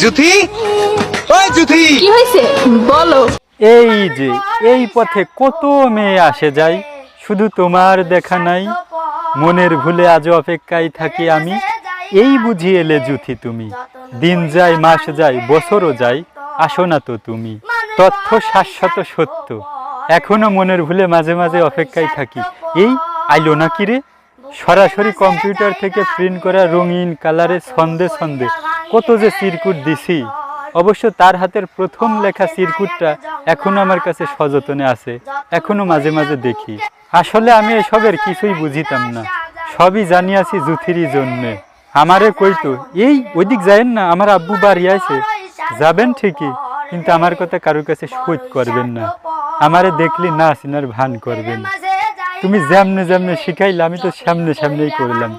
জুথি? ওই জুথি। কি হয়েছে? বলো। এই যে এই পথে কত মেয়ে আসে যায় শুধু তোমার দেখা নাই। মনের ভুলে আজও অপেক্ষায় থাকি আমি। এই বুঝি এলে জুথি তুমি। দিন যায় মাস যায় বছরও যায় আসো না তো তুমি। তথ্য শাশ্বত সত্য। এখনও মনের ভুলে মাঝে মাঝে অপেক্ষায় থাকি। এই আইলো না কি রে? সরাসরি কম্পিউটার থেকে প্রিন্ট করা রঙিন কালারে ছন্দে ছন্দে। কত যে সিরকুট দিছি। অবশ্য তার হাতের প্রথম লেখা সিরকুটটা এখনও আমার কাছে সযতনে আছে। এখনও মাঝে মাঝে দেখি। আসলে আমি এসবের কিছুই বুঝিতাম না। সবই জানিয়াছি জুথিরই জন্যে। আমারে কইতো, এই, ওইদিক যায়েন না, আমার আব্বু বাড়ি আছে। যাবেন ঠিকই, কিন্তু আমার কথা কারোর কাছে সইত করবেন না। আমারে দেখলি না চিনার ভান করবেন। তুমি যেমনে যেমনে শিখাইলে, আমি তো সামনে সামনেই করলাম।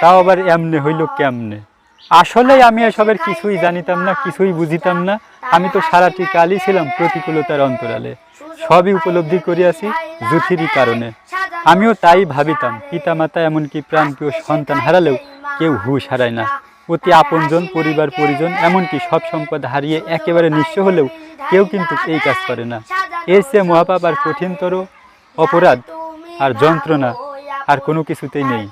তাও আবার এমনে হইল কেমনে? আসলে আমি এসবের কিছুই জানিতাম না কিছুই বুঝিতাম না। আমি তো সারাটি কালই ছিলাম প্রতিকূলতার অন্তরালে। সবই উপলব্ধি করিয়াছি জুথিরই কারণে। আমিও তাই ভাবিতাম পিতা মাতা এমনকি প্রাণপ্রিয় সন্তান হারালেও কেউ হুশ হারায় না। অতি আপনজন পরিবার পরিজন এমনকি সব সম্পদ হারিয়ে একেবারে নিঃস্ব হলেও কেউ কিন্তু এই কাজ করে না। এর চেয়ে মহাপাপ আর কঠিনতর অপরাধ আর যন্ত্রণা আর কোনো কিছুতেই নেই।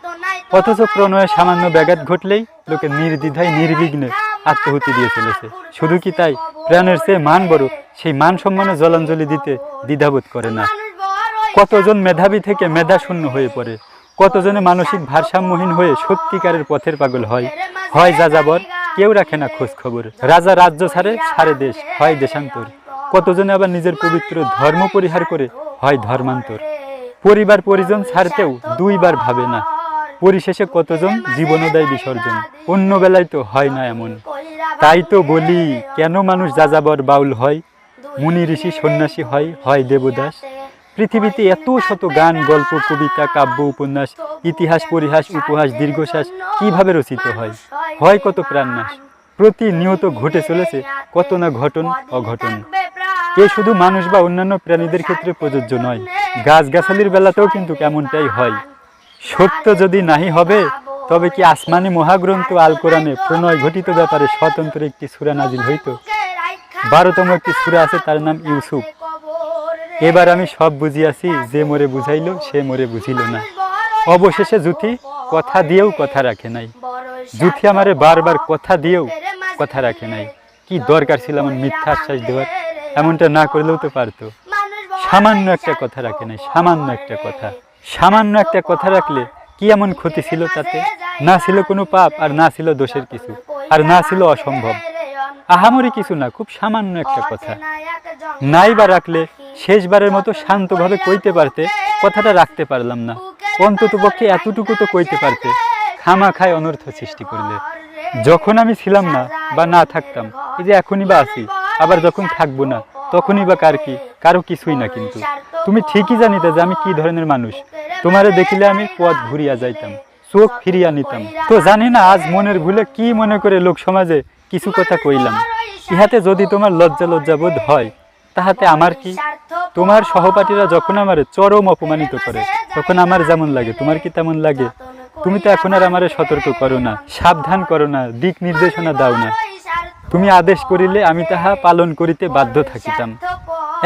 অথচ প্রণয়ের সামান্য ব্যাঘাত ঘটলেই লোকে নির্দ্বিধায়, নির্বিঘ্নে আত্মহুতি দিয়ে চলেছে শুধু কি তাই? প্রাণের চেয়ে মান বড়, সেই মান সম্মানে জলাঞ্জলি দিতে দ্বিধাবোধ করে না। কতজন মেধাবী থেকে মেধাশূন্য হয়ে পড়ে, কতজনে মানসিক ভারসাম্যহীন হয়ে সত্যিকারের পথের পাগল হয়। হয় যাযাবর, কেউ রাখে না খোঁজ খবর। রাজা রাজ্য ছাড়ে সারে দেশ, হয় দেশান্তর। কতজনে আবার নিজের পবিত্র ধর্ম পরিহার করে, হয় ধর্মান্তর। পরিবার পরিজন ছাড়তেও দুইবার ভাবে না। পরিশেষে কতজন জীবনোদয় বিসর্জন? অন্য বেলায় তো হয় না এমন। তাই তো বলি, কেন মানুষ যাযাবর বাউল হয়? মুনি ঋষি সন্ন্যাসী হয় হয় দেবদাস। পৃথিবীতে এত শত গান, গল্প, কবিতা, কাব্য, উপন্যাস, ইতিহাস, পরিহাস, উপহাস, দীর্ঘশ্বাস কীভাবে রচিত হয়? হয় কত প্রাণনাশ। প্রতিনিয়ত ঘটে চলেছে কত না ঘটন, অঘটন। এ শুধু মানুষ বা অন্যান্য প্রাণীদের ক্ষেত্রে প্রযোজ্য নয়, গাছগাছালির বেলাতেও কিন্তু কেমনটাই হয়। সত্য যদি নাহি হবে, তবে কি আসমানি মহাগ্রন্থ আল কোরআনে প্রণয় ঘটিত ব্যাপারে স্বতন্ত্র একটি সুরা নাজিল হইত? বারোতম একটি সুরা আছে, তার নাম ইউসুফ। এবার আমি সব বুঝিয়াছি, যে মরে বুঝাইল, সে মরে বুঝিল না। অবশেষে জুথি কথা দিয়েও কথা রাখে নাই। জুথি আমারে বারবার কথা দিয়েও কথা রাখে নাই। কি দরকার ছিল আমার মিথ্যা আশ্বাস দেওয়ার? এমনটা না করলেও তো পারতো। সামান্য একটা কথা রাখে নাই, সামান্য একটা কথা। সামান্য একটা কথা রাখলে কি এমন ক্ষতি ছিল তাতে? না ছিল কোনো পাপ আর না ছিল দোষের কিছু, আর না ছিল অসম্ভব। আহামরি কিছু না, খুব সামান্য একটা কথা। নাই বা রাখলে শেষবারের মতো শান্তভাবে কইতে পারতে কথাটা রাখতে পারলাম না। অন্তত পক্ষে এতটুকু তো কইতে পারতে। খামা খায় অনর্থ সৃষ্টি করলে। যখন আমি ছিলাম না বা না থাকতাম, এই যে এখনই বা আছি, আবার যখন থাকব না তখনই বা কার কি? কারও কিছুই না কিন্তু। তুমি ঠিকই জানিতে যে আমি কি ধরনের মানুষ। তোমারে দেখিলে আমি পথ ঘুরিয়া যাইতাম, চোখ ফিরিয়া নিতাম। তো জানি না আজ মনের ভুলে কি মনে করে লোক সমাজে কিছু কথা কইলাম। ইহাতে যদি তোমার লজ্জা লজ্জা বোধ হয়, তাহাতে আমার কি? তোমার সহপাঠীরা যখন আমার চরম অপমানিত করে, তখন আমার যেমন লাগে, তোমার কি তেমন লাগে? তুমি তো এখন আর আমারে সতর্ক করো না, সাবধান করো না, দিক নির্দেশনা দাও না। তুমি আদেশ করিলে আমি তাহা পালন করিতে বাধ্য থাকিতাম।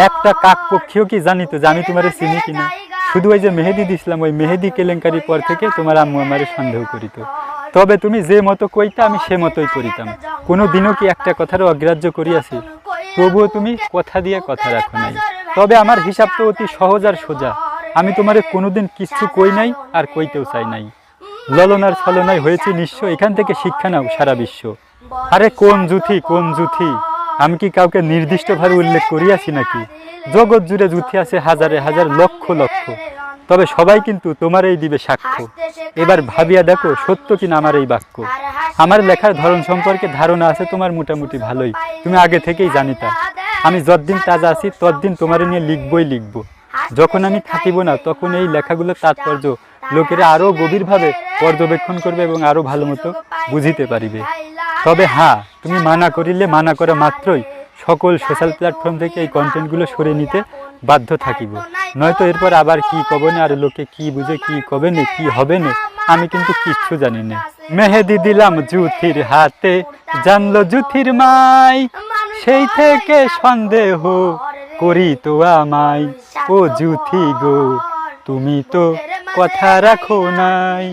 একটা কাক পক্ষীও কি জানিত যে আমি তোমারে চিনি কিনা? শুধু ওই যে মেহেদি দিছিলাম, ওই মেহেদি কেলেঙ্কারির পর থেকে তোমার আম্মু আমারে সন্দেহ করিত। তবে তুমি যে মতো কইতা, আমি সে মতোই করিতাম। কোনো দিনও কি একটা কথারও অগ্রাহ্য করিয়াছি? তবুও তুমি কথা দিয়ে কথা রাখো নাই। তবে আমার হিসাব তো অতি সহজ আর সোজা। আমি তোমারে কোনোদিন কিচ্ছু কই নাই আর কইতেও চাই নাই। ললনার ছলনায় হয়েছে নিশ্চয়। এখান থেকে শিক্ষা নাও সারা বিশ্ব। আরে কোন জুথি কোন জুথি? আমি কি কাউকে নির্দিষ্টভাবে উল্লেখ করিয়াছি নাকি? জগৎ জুড়ে জুথি আছে হাজারে হাজার লক্ষ লক্ষ। তবে সবাই কিন্তু তোমার এই দিবে সাক্ষ্য। এবার ভাবিয়া দেখো, সত্য কিনা আমার এই বাক্য? আমার লেখার ধরন সম্পর্কে ধারণা আছে তোমার মোটামুটি ভালোই। তুমি আগে থেকেই জানিতা। আমি যতদিন তাজা আছি, ততদিন তোমার নিয়ে লিখবই লিখব। যখন আমি থাকিব না, তখন এই লেখাগুলোর তাৎপর্য লোকেরা আরও গভীরভাবে পর্যবেক্ষণ করবে এবং আরও ভালো মতো বুঝিতে পারিবে। তবে হ্যাঁ তুমি মানা করিলে মানা করা মাত্রই সকল সোশ্যাল প্ল্যাটফর্ম থেকে এই কন্টেন্টগুলো সরে নিতে বাধ্য থাকিব। নয়তো এরপর আবার কি কবনে আর লোকে কি বুঝে, কি কবেনে কি হবে না, আমি কিন্তু কিচ্ছু জানি না। মেহেদি দিলাম জুথির হাতে, জানলো জুথির মাই, সেই থেকে সন্দেহ করি তো আমাই ও জুথি গো, তুমি তো কথা রাখো নাই।